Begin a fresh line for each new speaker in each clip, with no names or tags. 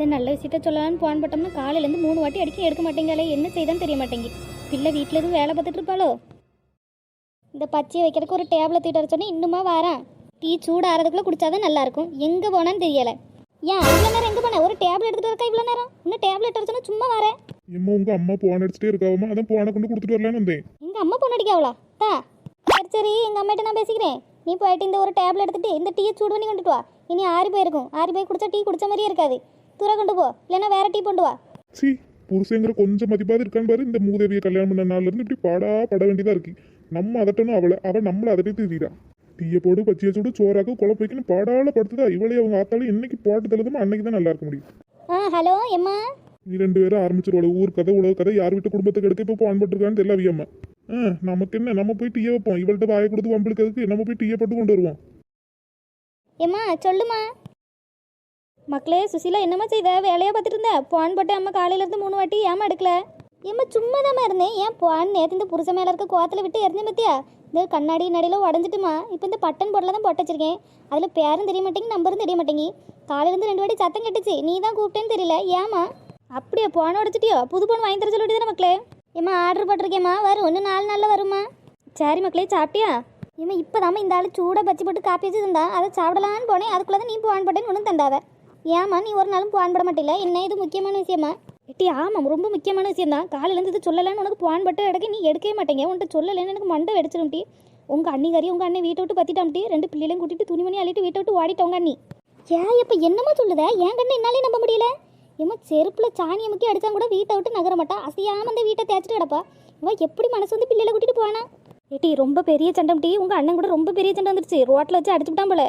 இந்த நல்ல விஷயத்த சொல்லலாம்னு போன் போட்டோம்னா காலையிலேருந்து மூணு வாட்டி அடிக்க எடுக்க மாட்டேங்காலே என்ன செய்தான்னு தெரிய மாட்டேங்கி பிள்ளை வீட்டில் எதுவும் வேலை பார்த்துட்டு இருப்பாளோ? இந்த பச்சையை வைக்கிறதுக்கு ஒரு டேபிளை தூக்கிட்டு வர சொன்னேன். இன்னுமா வாரான். டீ சூடு ஆறதுக்குள்ளே குடிச்சாதான் நல்லா இருக்கும். எங்கே போனான்னு தெரியலை. ஏன் இவ்வளோ நேரம் எங்கே போனேன் ஒரு டேப்லெட் எடுத்துட்டு வரக்கா இவ்வளோ நேரம்? இன்னும் டேப்லெட் வர சொன்னா சும்மா வரேன்.
இம்மா உங்க அம்மா போன் அடிச்சுட்டே இருக்காவமா அதான் போனை கொண்டு கொடுத்துட்டு வரலான்னு வந்தேன்.
எங்கள் அம்மா பொண்ணு அடிக்காவளா தா. சரி சரி எங்கள் அம்மாட்ட நான் பேசிக்கிறேன். நீ போயிட்டு இந்த ஒரு டேப்லெட் எடுத்துட்டு இந்த டீயை சூடு பண்ணி கொண்டுட்டு வா. இனி ஆறி போயிருக்கும். ஆறி போய் குடிச்சா டீ குடிச்ச மாதிரியே இருக்காது. தூர கொண்டு போ இல்லைன்னா வேற டீ கொண்டு வா.
சி புருஷங்கிற கொஞ்சம் மதிப்பாவது இருக்கான்னு பாரு. இந்த மூதேவியை கல்யாணம் பண்ண நாள்ல இருந்து இப்படி பாடா பட வேண்டியதா இருக்கு. நம்ம அதட்டணும் அவளை. அவ நம்மள அதட்டி தெரியுறா டீயை போடு பச்சையை சூடு சோறாக்கு குழம்பு வைக்கணும் பாடால படுத்துதா. இவளே அவங்க ஆத்தாலும் என்னைக்கு போட்டு தள்ளுதுமோ? அன்னைக்கு தான் நல்லா இருக்க முடியும்.
ஆ ஹலோ எம்மா?
நீ ரெண்டு பேரும் ஆரம்பிச்சிருவாள். ஊர் கதை உலக கதை. யார் வீட்டு குடும்பத்துக்கு எடுக்க இப்போ போட்டுருக்கான்னு தெரியல அவியம்மா ஆ நமக்கு என்ன? நம்ம போய் டீயை வைப்போம். இவள்கிட்ட வாயை கொடுத்து வம்பிழுக்கிறதுக்கு நம்ம போய் டீயை போட்டு கொண்டு வருவோம்.
எம்மா சொல்லுமா மக்களே சுசிலா என்னம்மா செய்த? வேலையை பார்த்துட்டு இருந்த? போன் போட்டு அம்மா காலையிலேருந்து மூணு வாட்டி ஏமா எடுக்கல? ஏம்மா சும்மா தான் இருந்தேன். ஏன் போன் நேற்று இந்த புருஷ மேலே இருக்க கோத்தில் விட்டு எறிஞ்சேன் பத்தியா இந்த கண்ணாடி நடியில் உடஞ்சிட்டுமா? இப்போ இந்த பட்டன் போட்டில் தான் போட்டு வச்சிருக்கேன். அதில் பேரும் தெரிய மாட்டேங்கி நம்பரும் தெரிய மாட்டேங்கி. காலையிலேருந்து ரெண்டு வாட்டி சத்தம் கெட்டுச்சு. நீ தான் கூப்பிட்டேன்னு தெரியல. ஏமா அப்படியே போன உடச்சிட்டியோ? புது போன் வாங்கி தர சொல்லிட்டு தானே மக்களே? ஏம்மா ஆர்டர் போட்டிருக்கேம்மா. வரும் இன்னும் நாலு நாளில் வருமா சரி மக்களே சாப்பிட்டியா? ஏம்மா இப்போ இந்த ஆள் சூடாக பச்சி போட்டு காப்பி வச்சு தந்தா. அதை சாப்பிடலான்னு போனேன். அதுக்குள்ளே தான் நீ போன் போட்டேன்னு ஒன்றும் தந்தாவ ஏமா நீ ஒரு நாளும் போன் போட மாட்டில்ல? என்ன இது முக்கியமான விஷயமா? எட்டி ஆமாம் ரொம்ப முக்கியமான விஷயம் தான் காலையிலேருந்து இது சொல்லலைன்னு உனக்கு போன் போட்டு எடுக்க நீ எடுக்கவே மாட்டேங்க. உன்கிட்ட சொல்லலைன்னு எனக்கு மண்டை வெடிச்சிடும் டி. உங்கள் அண்ணிகாரி உங்கள் அண்ணன் வீட்டை விட்டு பற்றிட்டாம் ரெண்டு பிள்ளைகளையும் கூட்டிட்டு துணிமணி அள்ளிட்டு வீட்டை விட்டு ஓடிட்டவங்க அண்ணி. ஏன் இப்போ என்னமா சொல்லுத? ஏன் கண்ணு என்னாலே நம்ப முடியல? ஏமா செருப்பில் சாணியை முக்கி அடித்தா கூட வீட்டை விட்டு நகர மாட்டா. அசையாம அந்த வீட்டை தேய்ச்சிட்டு கிடப்பா. இவன் எப்படி மனசு வந்து பிள்ளைகளை கூட்டிட்டு போனா? ஏட்டி ரொம்ப பெரிய சண்டம் டீ. உங்கள் அண்ணன் கூட ரொம்ப பெரிய சண்டை வந்துருச்சு ரோட்டில் வச்சு அடிச்சு விட்டான் போல.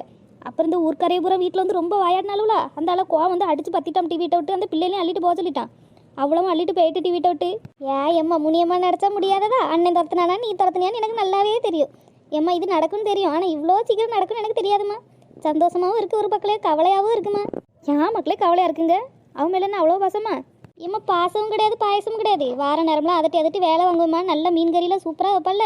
அப்புறம் இந்த ஊர்க்கரைய பூரா வீட்டில் வந்து ரொம்ப வாயாடினாலும்ல அந்த ஆளை கோவம் வந்து அடித்து பத்திட்டான் டி விட்டு. அந்த பிள்ளைலையும் அள்ளிட்டு போக சொல்லிட்டான். அவ்வளவும் அள்ளிட்டு போயிட்டு டி விட்டு. ஏ எம்மா முனியம்மா நடச்சா முடியாததா? அண்ணன் துரத்துனானா நீ துரத்துனியான்னு எனக்கு நல்லாவே தெரியும். எம்மா இது நடக்கும்னு தெரியும். ஆனால் இவ்வளோ சீக்கிரம் நடக்கும்னு எனக்கு தெரியாதும்மா. சந்தோஷமாகவும் இருக்குது ஒரு பக்கலே கவலையாகவும் இருக்குமா ஏன் மக்களே கவலையாக இருக்குங்க? அவன் மேலே அவ்வளோ பாசமா? ஏம்மா பாசமும் கிடையாது பாயசமும் கிடையாது. வார நேரம்லாம் அதட்டி அதட்டி வேலை வாங்குவோம்மா. நல்ல மீன் கறியெல்லாம் சூப்பராக வைப்பல்ல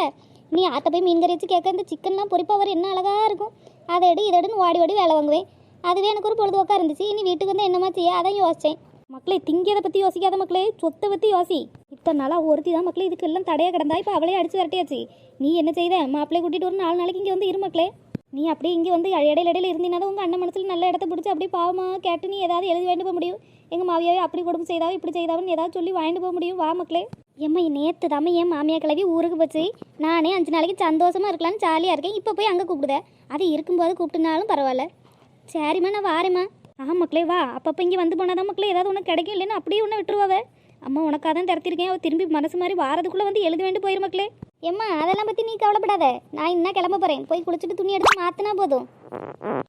நீ ஆட்ட போய் மீன் கறி வச்சு கேட்க இந்த சிக்கன்லாம் பொரிப்பா வர என்ன அழகாக இருக்கும். அதை எடு இதை எடுன்னு ஓடி ஓடி வேலை வாங்குவேன். அதுவே எனக்கு ஒரு பொழுதுபோக்காக இருந்துச்சு. இனி வீட்டுக்கு வந்து என்னமா செய்ய? அதான் யோசித்தேன் மக்களே திங்கியதை பற்றி யோசிக்காத மக்களே சொத்தை பற்றி யோசி. இத்தனை நாளாக ஒருத்தி தான் மக்களே இதுக்கு எல்லாம் தடையாக கிடந்தா இப்போ அவளே அடிச்சு விரட்டியாச்சு. நீ என்ன செய்த? மாப்பிள்ளைய கூட்டிகிட்டு ஒரு நாலு நாளைக்கு இங்கே வந்து இரு மக்களே. நீ அப்படியே இங்கே வந்து இடையில இடையில இருந்தீங்கன்னா உங்கள் அண்ணன் மனசில் நல்ல இடத்த பிடிச்சி அப்படியே பாவமாக கேட்டு நீ ஏதாவது எழுதி வாங்கிட்டு போக முடியும். எங்கள் மாவியாவே அப்படி கொடுப்பு செய்தாவோ இப்படி செய்தாவன்னு ஏதாவது சொல்லி வாங்கிட்டு போக முடியும். வா மக்களே. ஏம்மா நேற்று தாம என் மாமியா கிளவி ஊருக்கு போச்சு. நானே அஞ்சு நாளைக்கு சந்தோஷமாக இருக்கலாம்னு ஜாலியாக இருக்கேன். இப்போ போய் அங்கே கூப்பிடுத. அது இருக்கும்போது கூப்பிட்டுனாலும் பரவாயில்ல. சரிம்மா நான் வாரேம்மா. ஆ மக்களே வா. அப்பப்போ இங்கே வந்து போனாதான் மக்களே ஏதாவது உனக்கு கிடைக்கும். இல்லைன்னா அப்படியே உன்னை விட்டுருவாவே. அம்மா உனக்காக தான் திறத்திருக்கேன் அவள் திரும்பி மனசு மாதிரி வாரதுக்குள்ளே வந்து எழுத வேண்டி போயிரு மக்களே. ஏம்மா அதெல்லாம் பற்றி நீ கவலைப்படாத. நான் இன்னும் கிளம்ப போகிறேன் போய் குளிச்சுட்டு துணி எடுத்து மாற்றினா போதும்.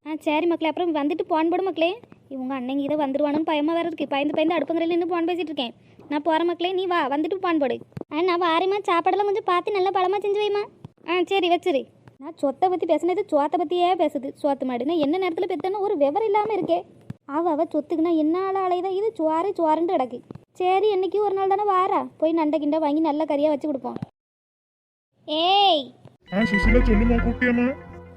ஆ சரி மக்களே அப்புறம் வந்துட்டு போன் போடு மக்களே. இவங்க அன்னைக்கு இதை வந்துடுவானுன்னு பயமாக வேறு இருக்கு. பயந்து பயந்து அடுப்புங்கரையில் நின்று போன் பேசிகிட்டு இருக்கேன். நான் போகிற மக்களே நீ வா வந்துட்டு போன் போடு. ஆ நான் வாரேம்மா. சாப்பாடெல்லாம் கொஞ்சம் பார்த்து நல்லா பழமாக செஞ்சு வைமா ஆ சரி வச்சிரு. நான் சொத்தை பற்றி பேசினது சோத்தை பற்றியே பேசுது. சோத்து மாடு நான் என்ன நேரத்தில் பெத்தேன்னு ஒரு விவரம் இல்லாமல் இருக்கே. அவ அவ சொத்துக்குன்னா என்ன ஆள் அலையுதா? இது சுவாரு சுவாருன்னு கிடக்கு. சரி என்னைக்கு ஒரு நாள் தானே வாரா? போய் நண்டை கிண்டை வாங்கி நல்ல கறியாக வச்சு கொடுப்போம். ஏய்.
ஆ சுசிலா சொல்லுமா கூப்பிட்டியாம்மா?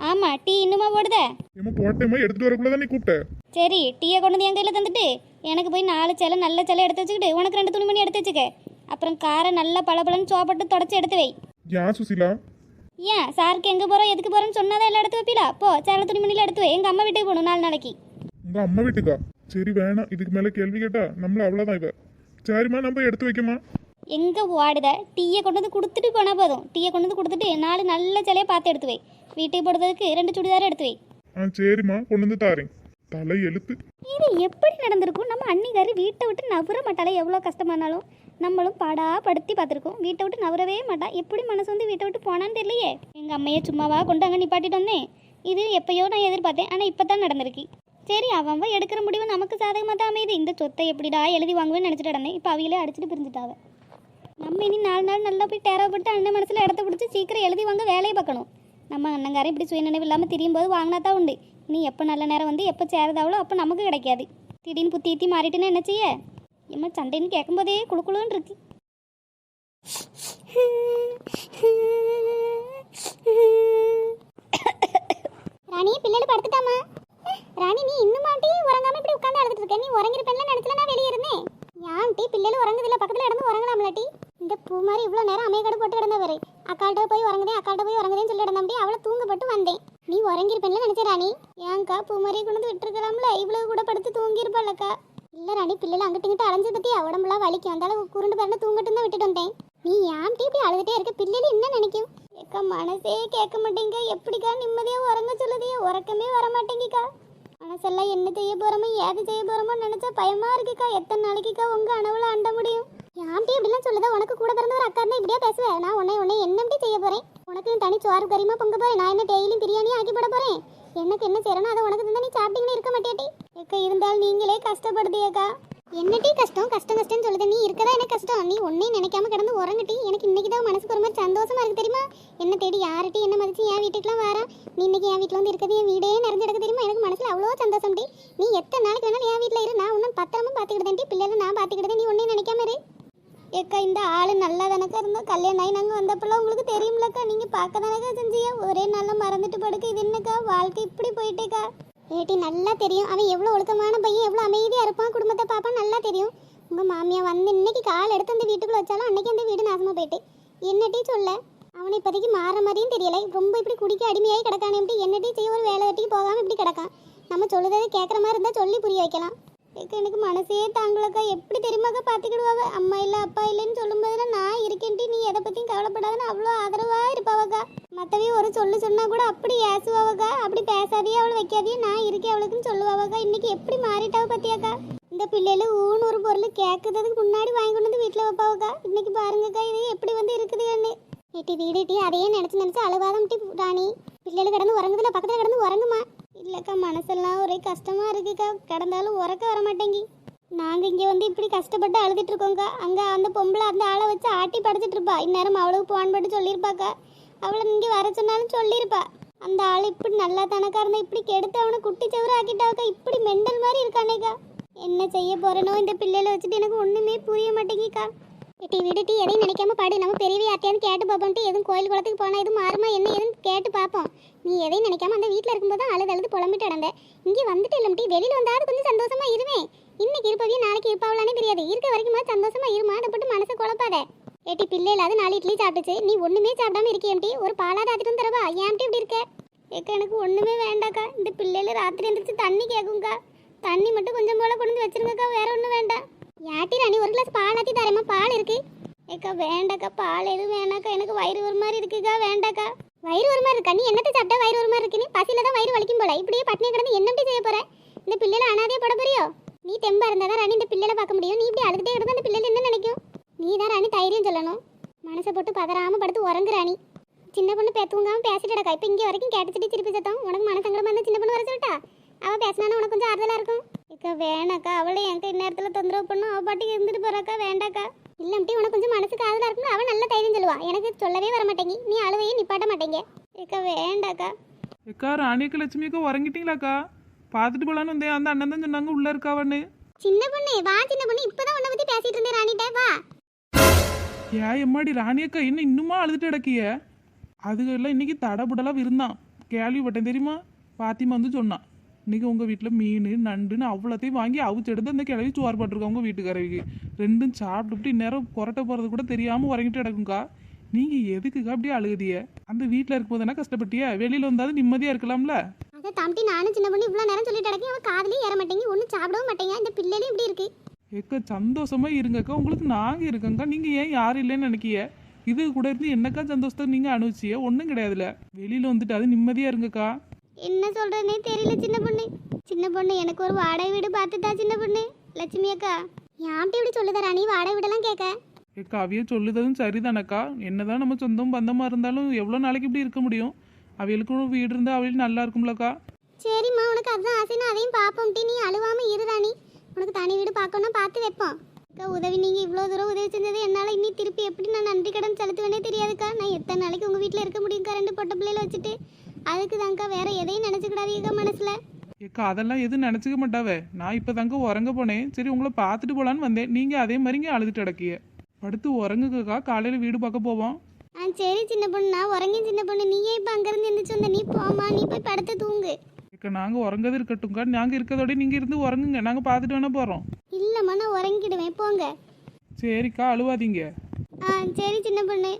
ஆமாம் டீ இன்னுமா போடுதே?
ஏமா போட்டேம்மா எடுத்துட்டு வரக்குள்ள தான் நீ கூப்பிட்ட?
சரி டீயை கொண்டு வந்து என் கையில் தந்துட்டு எனக்கு போய் நாலு சேலை நல்ல சேலை எடுத்து வச்சுக்கிட்டு உனக்கு ரெண்டு துணிமணி எடுத்து வச்சுக்க. அப்புறம் காரை நல்லா பளபளன்னு சோப்பட்டு தொடச்சி எடுத்து வை.
ஏன் சுசிலா?
ஏன் சாருக்கு எங்கே போகிறோம் எதுக்கு போகிறோன்னு சொன்னாதான் எல்லாம் எடுத்து வைப்பீலா போ சேலை துணிமணியில் எடுத்து வை. எங்கள் அம்மா வீட்டுக்கு போகணும் நாலு நாளைக்கு.
உங்க அம்மா வீட்டுக்கா? சரி வேணாம். இதுக்கு மேல கேள்வி கேட்டா நம்மள அவ்வளவுதான் இவ. சரிம்மா நம்ம எடுத்து வைக்கமா
எங்கே ஓடுத டீயை கொண்டு வந்து கொடுத்துட்டு போனால் போதும். டீயை கொண்டு வந்து கொடுத்துட்டு நாலு நல்ல சேலையை பார்த்து எடுத்து வை. வீட்டுக்கு போடுறதுக்கு ரெண்டு சுடிதார் எடுத்து வை.
ஆ சரிம்மா கொண்டு வந்து தாரேன். தலை எழுத்து.
இது எப்படி நடந்திருக்கும்? நம்ம அன்னிக்காரி வீட்டை விட்டு நவர மாட்டாளே எவ்வளோ கஷ்டமானாலும். நம்மளும் பாடா படுத்தி பார்த்துருக்கோம். வீட்டை விட்டு நவரவே மாட்டா. எப்படி மனசு வந்து வீட்டை விட்டு போனான்னு தெரியலையே. எங்கள் அம்மையை சும்மாவா கொண்டு அங்கே நிப்பாட்டிட்டு வந்தேன். இது எப்பயோ நான் எதிர்பார்த்தேன். ஆனால் இப்போ தான் நடந்திருக்கு. சரி அவன் எடுக்கிற முடிவு நமக்கு சாதகமாக தான் அமையுது. இந்த சொத்தை எப்படிடா எழுதி வாங்குவேன்னு நினச்சிட்டு நடந்தேன். இப்போ அவையிலே அடிச்சுட்டு பிரிஞ்சுட்டாவ. நம்ம இனி நாலு நாள் நல்லா போய் டேரப்பட்டு அண்ணன் மனசில் இடத்த பிடிச்சி சீக்கிரம் எழுதி வாங்க வேலையை பார்க்கணும். நம்ம அண்ணங்காரன் இப்படி சுயநினைவு இல்லாமல் திரியும் போது வாங்கினா தான் உண்டு. நீ எப்போ நல்ல நேரம் வந்து எப்போ சேரதாவளோ அப்போ நமக்கு கிடைக்காது. திடீர்னு புத்தி ஈத்தி மாறிட்டுன்னா என்ன செய்ய? இம்மா சண்டைன்னு கேட்கும்போதே குழுக்குழுன்னு இருக்கு. ராணி பிள்ளைகள் படுத்துட்டாமா
ராணி நீ இன்னும் மாட்டி உறங்காம இப்படி உட்கார்ந்து அழுதுட்டு இருக்க. நீ உறங்கிருப்பேன்ல நினைச்சல நான் வெளியே இருந்தேன். ஏன் டீ பிள்ளைகள் உறங்குதில்ல பக்கத்துல இடந்து இந்த பூ மாதிரி இவ்வளோ நேரம் அமையக்கடை போட்டு கிடந்தவர் அக்காள்கிட்ட போய் உறங்குதேன் அக்காள்கிட்ட போய் உறங்குதேன்னு சொல்லி கிடந்தபடி அவளை தூங்கப்பட்டு வந்தேன். நீ உறங்கிருப்பேன்ல நினச்ச ராணி. ஏங்க்கா பூ மாதிரி கொண்டு வந்து விட்டுருக்கலாம்ல? இவ்வளவு கூட படுத்து தூங்கியிருப்பாளக்கா. இல்லை ராணி பிள்ளைல அங்கிட்டு இங்கிட்டு அலைஞ்சு பற்றி உடம்புலாம் வலிக்கும். அந்த அளவுக்கு குருண்டு பரண்டு தூங்கட்டும் தான் விட்டுட்டு வந்தேன். நீ ஏன்ட்டி இப்படி அழுதுட்டே இருக்க? பிள்ளைல என்ன நினைக்கும்? ஏக்கா மனசே கேட்க மாட்டேங்க. எப்படிக்கா நிம்மதியாக உறங்க சொல்லுதே? உறக்கமே வர மாட்டேங்கிக்கா மனசெல்லாம் என்ன செய்ய போகிறோமோ ஏது செய்ய போகிறோமோ நினச்சா பயமாக இருக்குக்கா. எத்தனை நாளைக்குக்கா உங்கள் அணவில் அண்ட முடியும்? யாம்டி இப்படிலாம் சொல்லுதா? உனக்கு கூட பிறந்த ஒரு அக்கா இருந்தா இப்படியே பேசுவேன் நான் உன்னை உன்னை என்னம்டி செய்ய போறேன்? உனக்கு தனி சோறு கறிமா பொங்க போறேன்? நான் என்ன டெய்லியும் பிரியாணி ஆக்கி போட போறேன்? எனக்கு என்ன செய்யறேன்னா அதை உனக்கு தந்தா நீ சாப்பிட்டீங்கன்னு இருக்க மாட்டேட்டி எக்கா இருந்தாலும் நீங்களே கஷ்டப்படுதியக்கா என்னட்டி கஷ்டம்? கஷ்டம் கஷ்டம்னு சொல்லுது. நீ இருக்கதா எனக்கு கஷ்டம்? நீ ஒன்னையும் நினைக்காம கிடந்து உறங்கட்டி. எனக்கு இன்னைக்கு தான் மனசுக்கு ஒரு மாதிரி சந்தோஷமா இருக்கு தெரியுமா? என்ன தேடி யார்கிட்ட என்ன மதிச்சு என் வீட்டுக்குலாம் வரா? நீ இன்னைக்கு என் வீட்டில் வந்து இருக்கிறது என் வீடே நிறைஞ்சு கிடக்கு தெரியுமா? எனக்கு மனசுல அவ்வளோ சந்தோஷம் டி நீ எத்தனை நாளைக்கு வேணாலும் என் வீட்டில் இரு. நான் ஒன்றும் பத்திரமா பார்த்துக்கிட்டேன் பிள்ளைகளை நான் பார்த்துக்கிட்டேன் நீ ஒன்னே ஏக்கா இந்த ஆள் நல்லா தானக்கா இருந்தோம் கல்யாணம் ஆகி நாங்கள் வந்தப்பெல்லாம் உங்களுக்கு தெரியும்லக்கா. நீங்கள் பார்க்க தானக்கா செஞ்சியா ஒரே நாளில் மறந்துட்டு படுக்க இது என்னக்கா? வாழ்க்கை இப்படி போயிட்டேக்கா. ஏட்டி நல்லா தெரியும். அவன் எவ்வளோ ஒழுக்கமான பையன் எவ்வளோ அமைதியாக இருப்பான். குடும்பத்தை பார்ப்பான் நல்லா தெரியும். உங்கள் மாமியா வந்து இன்னைக்கு கால் எடுத்து அந்த வீட்டுக்குள்ளே வச்சாலும் அன்னைக்கு அந்த வீடு நாசமாக போயிட்டு. என்னட்டி சொல்ல? அவனை இப்போதைக்கு மாற மாதிரியும் தெரியல. ரொம்ப இப்படி குடிக்க அடிமையாகி கிடக்கானே எப்படி என்னட்டி செய்ய ஒரு வேலை வெட்டிக்கு போகாமல் இப்படி கிடக்கான். நம்ம சொல்லுறது கேட்குற மாதிரி இருந்தால் சொல்லி புரிய வைக்கலாம். எனக்கு மனசே தாங்களக்கா எப்படி தெரியுமாக்கா பார்த்துக்கிடுவாங்க அம்மா இல்லை அப்பா இல்லைன்னு சொல்லும்போது நான் இருக்கேன்டி நீ எதை பற்றியும் கவலைப்படாதுன்னு அவ்வளோ ஆதரவாக இருப்பாவக்கா. மற்றவே ஒரு சொல்லு சொன்னால் கூட அப்படி ஏசுவாவக்கா. அப்படி பேசாதே அவளை வைக்காதே நான் இருக்கேன் அவளுக்குன்னு சொல்லுவாவக்கா. இன்றைக்கி எப்படி மாறிட்டாவ பத்தியாக்கா? இந்த பிள்ளைகள் ஊன் ஒரு பொருள் கேட்கறதுக்கு முன்னாடி வாங்கி கொண்டு வந்து வீட்டில் வைப்பாவக்கா. இன்றைக்கி பாருங்கக்கா இது எப்படி வந்து இருக்குதுன்னு ஏட்டி வீடு டி அதையே நினச்சி நினச்சி அழுவாதம் டி ராணி. பிள்ளைகள் கிடந்து உறங்குதுல பக்கத்தில் கிடந்து உறங்குமா? இல்லைக்கா மனசெல்லாம் ஒரே கஷ்டமா இருக்குக்கா. கிடந்தாலும் உறக்க வர மாட்டேங்கி நாங்கள் இங்கே வந்து இப்படி கஷ்டப்பட்டு அழுதுட்டு இருக்கோங்க்கா அங்கே அந்த பொம்பளை அந்த ஆளை வச்சு ஆட்டி படைச்சிட்டு இருப்பா. இந்நேரம் அவளுக்கு போன் போட்டு சொல்லியிருப்பாக்கா. அவளை இங்கே வர சொன்னாலும் சொல்லியிருப்பா. அந்த ஆள் இப்படி நல்லா தனக்கா இருந்தா இப்படி கெடுத்து அவனை குட்டி சவறு ஆக்கிட்டாக்கா. இப்படி மெண்டல் மாதிரி இருக்கானேக்கா. என்ன செய்ய போறேனோ இந்த பிள்ளையில வச்சுட்டு எனக்கு ஒண்ணுமே புரிய மாட்டேங்கிக்கா. விடுட்டி விடுட்டி எதையும் நினைக்காம பாடு. நம்ம பெரியவை யார்ட்டையாவது கேட்டு பார்ப்போம்ட்டு எதுவும் கோயில் குளத்துக்கு போனால் எதுவும் மாறுமா என்ன ஏதுன்னு கேட்டு பார்ப்போம். நீ எதையும் நினைக்காம அந்த வீட்டில் இருக்கும்போது தான் அழுது அழுது புலம்பிட்டு நடந்த. இங்கே வந்துட்டு இல்லம்டி வெளியில் வந்தாவது கொஞ்சம் சந்தோஷமா இருவேன் இன்னைக்கு இருப்பவே நாளைக்கு இருப்பாவலானே தெரியாது. இருக்க வரைக்கும் சந்தோஷமா இருமா? அதை போட்டு மனசை குழப்பாத. ஏட்டி பிள்ளை இல்லாத நாலு இட்லி சாப்பிட்டுச்சு. நீ ஒன்றுமே சாப்பிடாம இருக்கியம்டி ஒரு பாலாத ஆத்திட்டு தரவா? ஏன்ட்டி இப்படி இருக்க? ஏக்கா எனக்கு ஒன்றுமே வேண்டாக்கா. இந்த பிள்ளையில ராத்திரி எழுந்திரிச்சு தண்ணி கேட்குங்க்கா தண்ணி மட்டும் கொஞ்சம் போல கொண்டு வந்து வச்சிருங்கக்கா. வேற ஒன்றும் வேண்டாம். யாட்டி ராணி ஒரு கிளாஸ் பால் ஆத்தி தரேம்மா. பால் இருக்கு. ஏக்கா வேண்டாக்கா பால் எதுவும் வேணாக்கா. எனக்கு வயிறு ஒரு மாதிரி இருக்குக்கா வேண்டாக்கா. வயிறு ஒரு மாதிரி இருக்கா? நீ என்னத்தை சாப்பிட்டா வயிறு ஒரு மாதிரி இருக்கு? நீ பசியில தான் வயிறு வலிக்கும் போல. இப்படியே பட்டினி கிடந்து என்னப்படி செய்ய போற? இந்த பிள்ளைல அனாதையே போட போறியோ? நீ தெம்பா இருந்தா தான் ராணி இந்த பிள்ளைல பார்க்க முடியும். நீ இப்படி அழுதுட்டே கிடந்தா அந்த பிள்ளைல என்ன நினைக்கும்? நீ தான் ராணி தைரியம் சொல்லணும். மனசை போட்டு பதறாம படுத்து உறங்கு ராணி சின்ன பொண்ணு பே தூங்காம பேசிட்டு கிடக்கா இப்போ இங்கே வரைக்கும் கேட்டுச்சிட்டு திருப்பி சத்தம். உனக்கு மனசங்கடமா இருந்தா சின்ன பொண்ணு வர சொல்லிட்டா? அவள் பேசினானா உனக்கு கொஞ்சம் ஆறுதலாக இருக்கும்? இக்கா வேணாக்கா. அவளை என்கிட்ட இந்நேரத்தில் தொந்தரவு பண்ணும் அவ பாட்டுக்கு இருந்துட்டு போறாக்கா வேண்டாக்கா. இல்லம்டி உனக்கு கொஞ்சம் மனசுக்கு ஆறுதலா இருக்கும் அவன் நல்ல தைரியம் சொல்லுவா. எனக்கு சொல்லவே வர மாட்டேங்கி. நீ அழுவையே நிப்பாட்ட மாட்டேங்க. இக்கா வேண்டாக்கா.
ஏக்கா ராணியக்கா லட்சுமிக்கா உறங்கிட்டீங்களாக்கா? பார்த்துட்டு போலான்னு வந்தேன். அந்த அண்ணன் தான் சொன்னாங்க உள்ள இருக்காவன்னு
சின்ன பொண்ணு வா சின்ன பொண்ணு. இப்பதான் உன்னை பத்தி பேசிட்டு இருந்தேன் ராணிட்ட. வா.
ஏன் எம்மாடி ராணியக்கா என்ன இன்னுமா அழுதுட்டு கிடக்கிய? அதுக்கெல்லாம் இன்னைக்கு தடபுடலாம் இருந்தான் கேள்விப்பட்டேன் தெரியுமா? பாத்திமா வந்து சொன்னான். இன்னைக்கு உங்கள் வீட்டில் மீன் நண்டுன்னு அவ்வளோத்தையும் வாங்கி அவிச்சு எடுத்து அந்த கிளவி சோறு போட்டிருக்கோம் உங்கள் வீட்டுக்காரவிக்கு. ரெண்டும் சாப்பிட்டுட்டு இந்நேரம் புரட்ட போகிறது கூட தெரியாமல் உறங்கிட்டு கிடக்குங்க்கா நீங்கள் எதுக்குக்கா அப்படியே அழுகுதிய? அந்த வீட்டில் இருக்கும்போது தானே கஷ்டப்பட்டிய? வெளியில் வந்தாலும் நிம்மதியாக இருக்கலாம்ல?
அதை தம்பி நானும் சின்ன பொண்ணு இவ்வளவு நேரம் சொல்லிட்டு கிடக்கேன். அவன் காதுலயே ஏற மாட்டேங்கி ஒன்றும் சாப்பிடவும் மாட்டேங்க. இந்த பிள்ளைலையும் இப்படி இருக்கு.
ஏக்கா சந்தோஷமா இருங்கக்கா. உங்களுக்கு நாங்க இருக்கோங்க்கா நீங்க ஏன் யாரும் இல்லைன்னு நினைக்கிய? இது கூட இருந்து என்னக்கா சந்தோஷத்தை நீங்க அனுபவிச்சிய? ஒன்றும் கிடையாதுல. வெளியில வந்துட்டு அது நிம்மதியா இருங்கக்கா.
என்ன சொல்றேனே தெரியல சின்ன பொண்ணு. சின்ன பொண்ணு எனக்கு ஒரு வாடகை வீடு பார்த்துட்டா சின்ன பொண்ணு. லட்சுமி அக்கா யான்ட்டு இப்படி சொல்லுதா ராணி? வாடகை வீடெல்லாம் கேட்க.
அவைய சொல்லுறதும் சரிதானக்கா. என்னதான் நம்ம சொந்தம் பந்தமா இருந்தாலும் எவ்வளோ நாளைக்கு இப்படி இருக்க முடியும்? அவைகளுக்கும் வீடு இருந்தால் அவைகளும் நல்லா இருக்கும்லக்கா.
சரிம்மா உனக்கு அதுதான் ஆசைன்னு அதையும் பார்ப்போம்ட்டி நீ அழுவாம இரு ராணி. உனக்கு தனி வீடு பார்க்கணும்னா பார்த்து வைப்போம். அக்கா உதவி நீங்கள் இவ்வளோ தூரம் உதவி செஞ்சது என்னால் இன்னி திருப்பி எப்படி நான் நன்றி கடன் செலுத்துவேனே தெரியாதுக்கா. நான் எத்தனை நாளைக்கு உங்கள் வீட்டில் இருக்க முடியும்க்கா ரெண்டு பொட்ட பிள்ளையில வச்சுட்டு? அதுக்கு தாங்க்கா வேற எதையும் நினச்சிக்கிடாதீங்கக்கா மனசில்.
ஏக்கா அதெல்லாம் எதுவும் நினச்சிக்க மாட்டாவே. நான் இப்போ தாங்க உறங்க போனேன். சரி உங்களை பார்த்துட்டு போலான்னு வந்தேன். நீங்கள் அதே மாதிரி இங்கே அழுதுட்டு கிடக்கிய படுத்து உறங்குக்கா காலையில் வீடு பார்க்க போவோம்.
ஆ சரி சின்ன பொண்ணு. நான் உறங்கி சின்ன பொண்ணு. நீயே இப்போ அங்கேருந்து எந்திரிச்சு வந்த? நீ போம்மா. நீ போய் படுத்து தூங்கு.
இக்க நாங்கள் உறங்கது இருக்கட்டும்க்கா. நாங்கள் இருக்கிறதோட நீங்கள் இருந்து உறங்குங்க. நாங்கள் பார்த்துட்டு வேணா போகிறோம்
இல்லைம்மா நான் உறங்கிடுவேன். போங்க.
சரிக்கா அழுவாதீங்க.
ஆ சரி சின்ன பொண்ணு.